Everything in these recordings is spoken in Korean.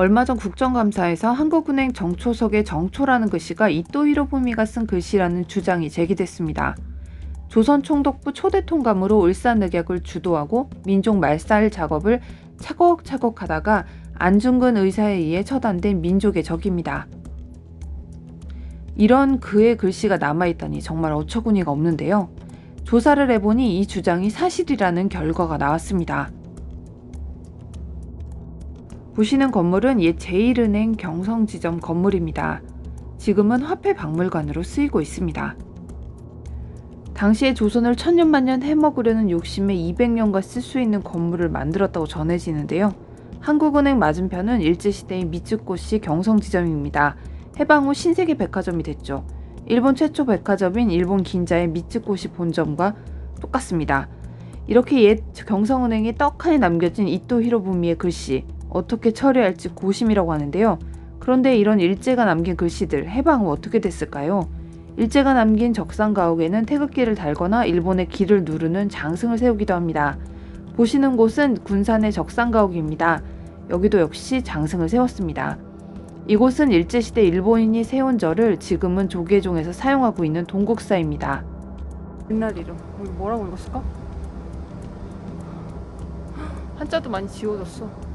얼마 전 국정감사에서 한국은행 정초석의 정초라는 글씨가 이토 히로부미가 쓴 글씨라는 주장이 제기됐습니다. 조선 총독부 초대 통감으로 을사늑약을 주도하고 민족 말살 작업을 차곡차곡 하다가 안중근 의사에 의해 처단된 민족의 적입니다. 이런 그의 글씨가 남아있다니 정말 어처구니가 없는데요. 조사를 해보니 이 주장이 사실이라는 결과가 나왔습니다. 보시는 건물은 옛 제1은행 경성지점 건물입니다. 지금은 화폐박물관으로 쓰이고 있습니다. 당시에 조선을 천년만년 해먹으려는 욕심에 200년간 쓸 수 있는 건물을 만들었다고 전해지는데요. 한국은행 맞은편은 일제시대의 미츠코시 경성지점입니다. 해방 후 신세계 백화점이 됐죠. 일본 최초 백화점인 일본 긴자의 미츠코시 본점과 똑같습니다. 이렇게 옛 경성은행에 떡하니 남겨진 이토 히로부미의 글씨 어떻게 처리할지 고심이라고 하는데요. 그런데 이런 일제가 남긴 글씨들 해방 후 어떻게 됐을까요? 일제가 남긴 적상 가옥에는 태극기를 달거나 일본의 기를 누르는 장승을 세우기도 합니다. 보시는 곳은 군산의 적상 가옥입니다. 여기도 역시 장승을 세웠습니다. 이곳은 일제시대 일본인이 세운 절을 지금은 조계종에서 사용하고 있는 동국사입니다. 옛날 이름. 이거 뭐라고 읽었을까? 한자도 많이 지워졌어.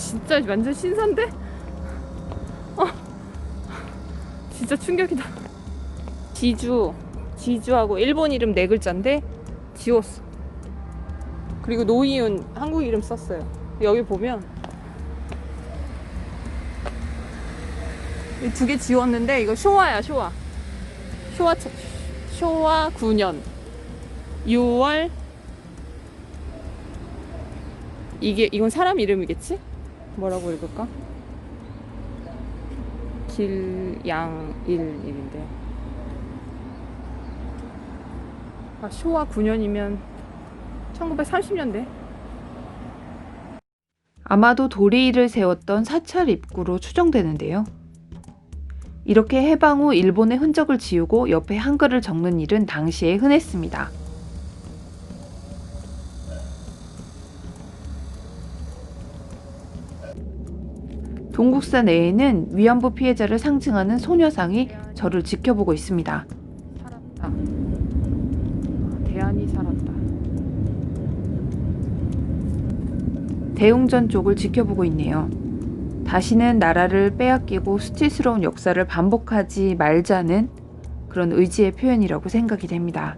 진짜 완전 신선데? 어, 진짜 충격이다. 지주, 지주하고 일본 이름 네 글자인데 지웠어. 그리고 노이윤 한국 이름 썼어요. 여기 보면 두개 지웠는데 이거 쇼와야 쇼와 쇼와 차- 쇼와 9년 6월 이게 이건 사람 이름이겠지? 뭐라고 읽을까? 길양일일인데 아 쇼와 9년이면 1930년대 아마도 도리를 세웠던 사찰 입구로 추정되는데요. 이렇게 해방 후 일본의 흔적을 지우고 옆에 한글을 적는 일은 당시에 흔했습니다. 동국사 내에는 위안부 피해자를 상징하는 소녀상이 저를 지켜보고 있습니다. 살았다 아, 대안이 살았다 대웅전 쪽을 지켜보고 있네요. 다시는 나라를 빼앗기고 수치스러운 역사를 반복하지 말자는 그런 의지의 표현이라고 생각이 됩니다.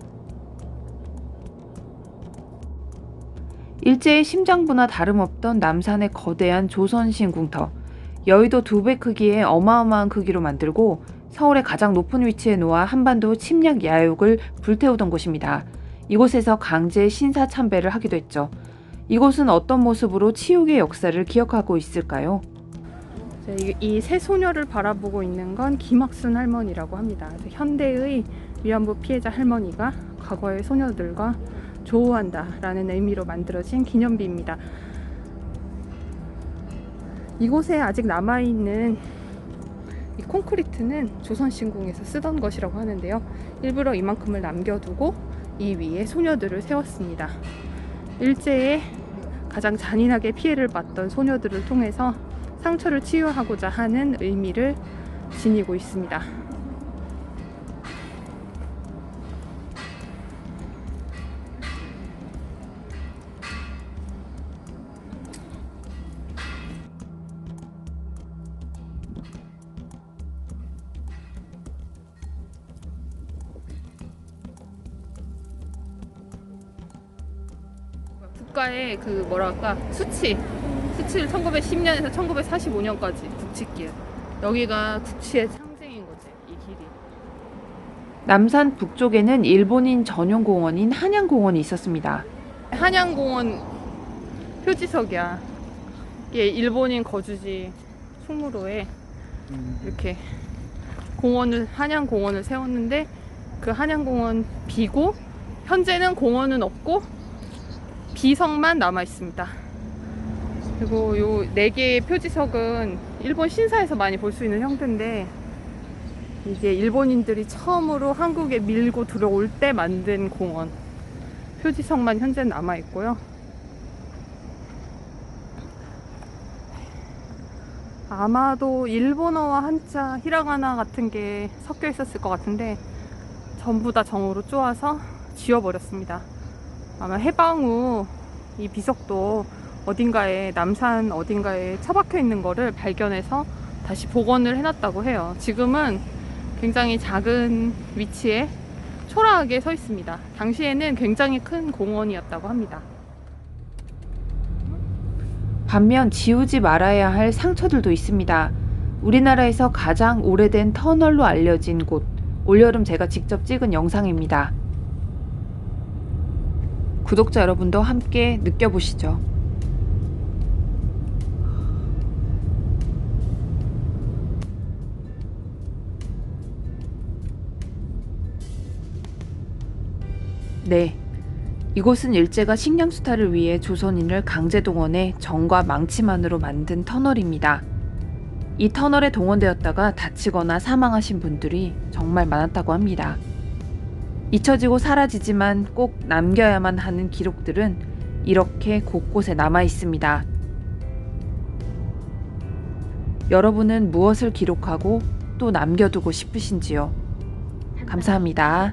일제의 심장부나 다름없던 남산의 거대한 조선신 궁터, 여의도 두 배 크기의 어마어마한 크기로 만들고 서울의 가장 높은 위치에 놓아 한반도 침략 야욕을 불태우던 곳입니다. 이곳에서 강제 신사 참배를 하기도 했죠. 이곳은 어떤 모습으로 치욕의 역사를 기억하고 있을까요? 이 세 소녀를 바라보고 있는 건 김학순 할머니라고 합니다. 그래서 현대의 위안부 피해자 할머니가 과거의 소녀들과 조우한다라는 의미로 만들어진 기념비입니다. 이곳에 아직 남아있는 이 콘크리트는 조선신궁에서 쓰던 것이라고 하는데요. 일부러 이만큼을 남겨두고 이 위에 소녀들을 세웠습니다. 일제에 가장 잔인하게 피해를 봤던 소녀들을 통해서 상처를 치유하고자 하는 의미를 지니고 있습니다. 국가의 그 뭐랄까? 수치. 수치를 1910년에서 1945년까지 국치길. 여기가 국치의 상징인 거지 이 길이. 남산 북쪽에는 일본인 전용 공원인 한양공원이 있었습니다. 한양공원 표지석이야. 이게 일본인 거주지 충무로에 이렇게 공원을 한양공원을 세웠는데 그 한양공원 비고 현재는 공원은 없고 비석만 남아 있습니다. 그리고 요 네 개의 표지석은 일본 신사에서 많이 볼 수 있는 형태인데 이게 일본인들이 처음으로 한국에 밀고 들어올 때 만든 공원. 표지석만 현재 남아 있고요. 아마도 일본어와 한자, 히라가나 같은 게 섞여 있었을 것 같은데 전부 다 정으로 쪼아서 지워버렸습니다. 아마 해방 후 이 비석도 어딘가에 남산 어딘가에 처박혀 있는 거를 발견해서 다시 복원을 해놨다고 해요. 지금은 굉장히 작은 위치에 초라하게 서 있습니다. 당시에는 굉장히 큰 공원이었다고 합니다. 반면 지우지 말아야 할 상처들도 있습니다. 우리나라에서 가장 오래된 터널로 알려진 곳. 올여름 제가 직접 찍은 영상입니다. 구독자 여러분도 함께 느껴보시죠. 네. 이곳은 일제가 식량 수탈을 위해 조선인을 강제 동원해 정과 망치만으로 만든 터널입니다. 이 터널에 동원되었다가 다치거나 사망하신 분들이 정말 많았다고 합니다. 잊혀지고 사라지지만 꼭 남겨야만 하는 기록들은 이렇게 곳곳에 남아 있습니다. 여러분은 무엇을 기록하고 또 남겨두고 싶으신지요? 감사합니다.